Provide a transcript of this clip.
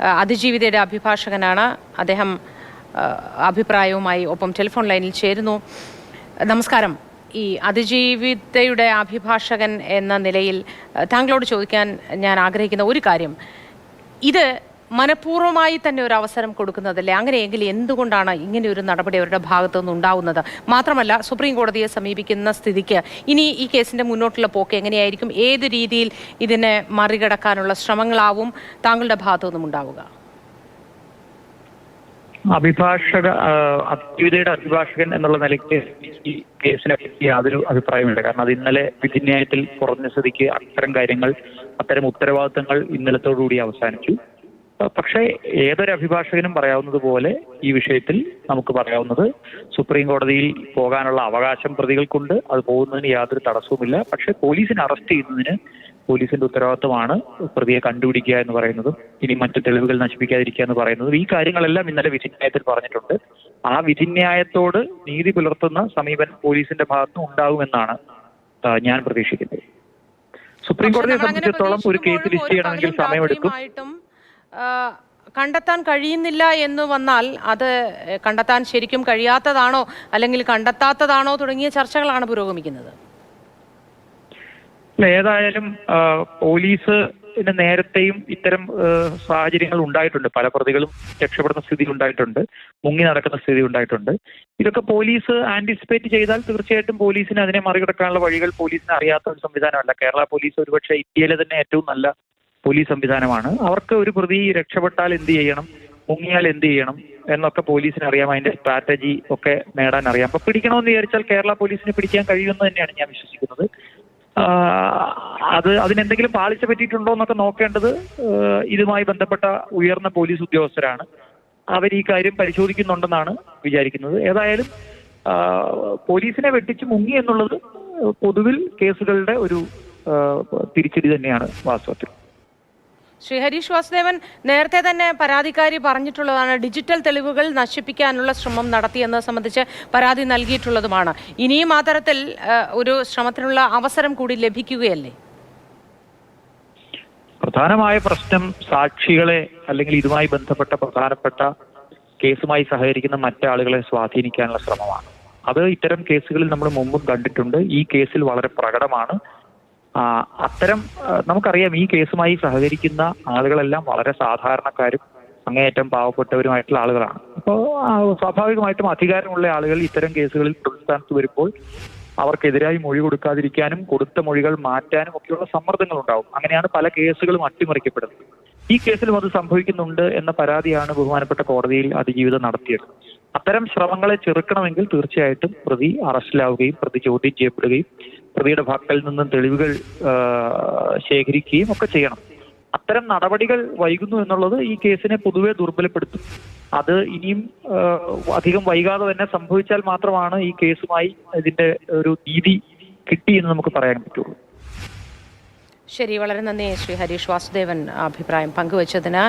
അതിജീവിതയുടെ അഭിഭാഷകനാണ്. അദ്ദേഹം അഭിപ്രായവുമായി ഒപ്പം ടെലിഫോൺ ലൈനിൽ ചേരുന്നു. നമസ്കാരം. ഈ അതിജീവിതയുടെ അഭിഭാഷകൻ എന്ന നിലയിൽ താങ്കളോട് ചോദിക്കാൻ ഞാൻ ആഗ്രഹിക്കുന്ന ഒരു കാര്യം. ഇത് മനഃപൂർവമായി തന്നെ ഒരു അവസരം കൊടുക്കുന്നതല്ലേ? അങ്ങനെയെങ്കിൽ എന്തുകൊണ്ടാണ് ഇങ്ങനെ ഒരു നടപടി അവരുടെ ഭാഗത്തു നിന്ന് ഉണ്ടാവുന്നത്? മാത്രമല്ല സുപ്രീം കോടതിയെ സമീപിക്കുന്ന സ്ഥിതിക്ക് ഇനി ഈ കേസിന്റെ മുന്നോട്ടുള്ള പോക്ക് എങ്ങനെയായിരിക്കും? ഏത് രീതിയിൽ ഇതിനെ മറികടക്കാനുള്ള ശ്രമങ്ങളാവും താങ്കളുടെ ഭാഗത്തു നിന്നും ഉണ്ടാവുക? അഭിഭാഷക ആ, അഭിഭാഷകൻ എന്നുള്ള നിലയ്ക്ക് ഈ കേസിനെ പറ്റി യാതൊരു അഭിപ്രായമില്ല കാരണം അത് ഇന്നലെ വിധിന്യായത്തിൽ കുറഞ്ഞ സ്ഥിതിക്ക് അത്തരം കാര്യങ്ങൾ അത്തരം ഉത്തരവാദിത്തങ്ങൾ ഇന്നലത്തോടുകൂടി അവസാനിച്ചു. പക്ഷേ ഏതൊരു അഭിഭാഷകനും പറയാവുന്നത് പോലെ ഈ വിഷയത്തിൽ നമുക്ക് പറയാവുന്നത് സുപ്രീം കോടതിയിൽ പോകാനുള്ള അവകാശം പ്രതികൾക്കുണ്ട്. അത് പോകുന്നതിന് യാതൊരു തടസ്സവുമില്ല. പക്ഷേ പോലീസിനെ അറസ്റ്റ് ചെയ്യുന്നതിന് പോലീസിന്റെ ഉത്തരവാദിത്തമാണ് പ്രതിയെ കണ്ടുപിടിക്കുക എന്ന് പറയുന്നതും ഇനി മറ്റു തെളിവുകൾ നശിപ്പിക്കാതിരിക്കുക എന്ന് പറയുന്നതും. ഈ കാര്യങ്ങളെല്ലാം ഇന്നലെ വിധിന്യായത്തിൽ പറഞ്ഞിട്ടുണ്ട്. ആ വിധിന്യായത്തോട് നീതി പുലർത്തുന്ന സമീപനം പോലീസിന്റെ ഭാഗത്തും ഉണ്ടാകുമെന്നാണ് ഞാൻ പ്രതീക്ഷിക്കുന്നത്. സുപ്രീം കോടതിയെ സംബന്ധിച്ചിടത്തോളം ഒരു കേസ് ലിസ്റ്റ് ചെയ്യണമെങ്കിൽ സമയമെടുക്കും. കണ്ടെത്താൻ കഴിയുന്നില്ല എന്ന് വന്നാൽ അത് കണ്ടെത്താൻ ശരിക്കും കഴിയാത്തതാണോ അല്ലെങ്കിൽ കണ്ടെത്താത്തതാണോ തുടങ്ങിയ ചർച്ചകളാണ് പുരോഗമിക്കുന്നത്? ഏതായാലും പോലീസ് നേരത്തെയും ഇത്തരം സാഹചര്യങ്ങൾ ഉണ്ടായിട്ടുണ്ട്. പല പ്രതികളും രക്ഷപ്പെടുന്ന സ്ഥിതി ഉണ്ടായിട്ടുണ്ട്. മുങ്ങി നടക്കുന്ന സ്ഥിതി ഉണ്ടായിട്ടുണ്ട്. ഇതൊക്കെ പോലീസ് ആന്റിസിപ്പേറ്റ് ചെയ്താൽ തീർച്ചയായിട്ടും പോലീസിന് അതിനെ മറികടക്കാനുള്ള വഴികൾ പോലീസിന് അറിയാത്ത ഒരു സംവിധാനമല്ല. കേരള പോലീസ് ഒരുപക്ഷെ ഇന്ത്യയിലെ തന്നെ ഏറ്റവും നല്ല പോലീസ് സംവിധാനമാണ്. അവർക്ക് ഒരു പ്രതി രക്ഷപ്പെട്ടാൽ എന്ത് ചെയ്യണം? മുങ്ങിയാൽ എന്ത് ചെയ്യണം? എന്നൊക്കെ പോലീസിന് അറിയാം. അതിന്റെ സ്ട്രാറ്റജി ഒക്കെ നേടാൻ അറിയാം. അപ്പൊ പിടിക്കണമെന്ന് വിചാരിച്ചാൽ കേരള പോലീസിന് പിടിക്കാൻ കഴിയുമെന്ന് തന്നെയാണ് ഞാൻ വിശ്വസിക്കുന്നത്. അത് അതിനെന്തെങ്കിലും പാളിച്ച പറ്റിയിട്ടുണ്ടോ എന്നൊക്കെ നോക്കേണ്ടത് ഇതുമായി ബന്ധപ്പെട്ട ഉയർന്ന പോലീസ് ഉദ്യോഗസ്ഥരാണ്. അവർ ഈ കാര്യം പരിശോധിക്കുന്നുണ്ടെന്നാണ് വിചാരിക്കുന്നത്. ഏതായാലും പോലീസിനെ വെട്ടിച്ച് മുങ്ങി എന്നുള്ളത് പൊതുവിൽ കേസുകളുടെ ഒരു തിരിച്ചടി തന്നെയാണ് വാസ്തവത്തിൽ. ശ്രീ ഹരീഷ് വാസുദേവൻ നേരത്തെ തന്നെ പരാതിക്കാരി പറഞ്ഞിട്ടുള്ളതാണ് ഡിജിറ്റൽ തെളിവുകൾ നശിപ്പിക്കാനുള്ള ശ്രമം നടത്തിയെന്നത് സംബന്ധിച്ച് പരാതി നൽകിയിട്ടുള്ളതുമാണ്. ഇനിയും ആ തരത്തിൽ ഒരു ശ്രമത്തിനുള്ള അവസരം കൂടി ലഭിക്കുകയല്ലേ? പ്രധാനമായ പ്രശ്നം സാക്ഷികളെ അല്ലെങ്കിൽ ഇതുമായി ബന്ധപ്പെട്ട പ്രധാനപ്പെട്ട കേസുമായി സഹകരിക്കുന്ന മറ്റാളുകളെ സ്വാധീനിക്കാനുള്ള ശ്രമമാണ്. അത് ഇത്തരം കേസുകളിൽ നമ്മൾ മുമ്പും കണ്ടിട്ടുണ്ട്. ഈ കേസിൽ വളരെ പ്രകടമാണ്. അത്തരം നമുക്കറിയാം ഈ കേസുമായി സഹകരിക്കുന്ന ആളുകളെല്ലാം വളരെ സാധാരണക്കാരും അങ്ങേയറ്റം പാവപ്പെട്ടവരുമായിട്ടുള്ള ആളുകളാണ്. അപ്പോൾ സ്വാഭാവികമായിട്ടും അധികാരമുള്ള ആളുകൾ ഇത്തരം കേസുകളിൽ പ്രതിസ്ഥാനത്ത് വരുമ്പോൾ അവർക്കെതിരായി മൊഴി കൊടുക്കാതിരിക്കാനും കൊടുത്ത മൊഴികൾ മാറ്റാനും ഒക്കെയുള്ള സമ്മർദ്ദങ്ങൾ ഉണ്ടാവും അങ്ങനെയാണ് പല കേസുകളും അട്ടിമറിക്കപ്പെടുന്നത്. ഈ കേസിലും അത് സംഭവിക്കുന്നുണ്ട് എന്ന പരാതിയാണ് ബഹുമാനപ്പെട്ട കോടതിയിൽ അതിജീവിതം നടത്തിയത്. അത്തരം ശ്രമങ്ങളെ ചെറുക്കണമെങ്കിൽ തീർച്ചയായിട്ടും പ്രതി അറസ്റ്റിലാവുകയും പ്രതി ചോദ്യം ചെയ്യപ്പെടുകയും പ്രതിയുടെ ഭാഗത്തിൽ നിന്നും തെളിവുകൾ ശേഖരിക്കുകയും ഒക്കെ ചെയ്യണം. അത്തരം നടപടികൾ വൈകുന്നു എന്നുള്ളത് ഈ കേസിനെ പൊതുവെ ദുർബലപ്പെടുത്തും. അത് ഇനിയും അധികം വൈകാതെ തന്നെ സംഭവിച്ചാൽ മാത്രമാണ് ഈ കേസുമായി ഇതിന്റെ ഒരു നീതി കിട്ടി എന്ന് നമുക്ക് പറയാൻ പറ്റുള്ളൂ. ശരി വളരെ നന്ദി ശ്രീ ഹരീഷ് വാസുദേവൻ അഭിപ്രായം പങ്കുവച്ചതിന്.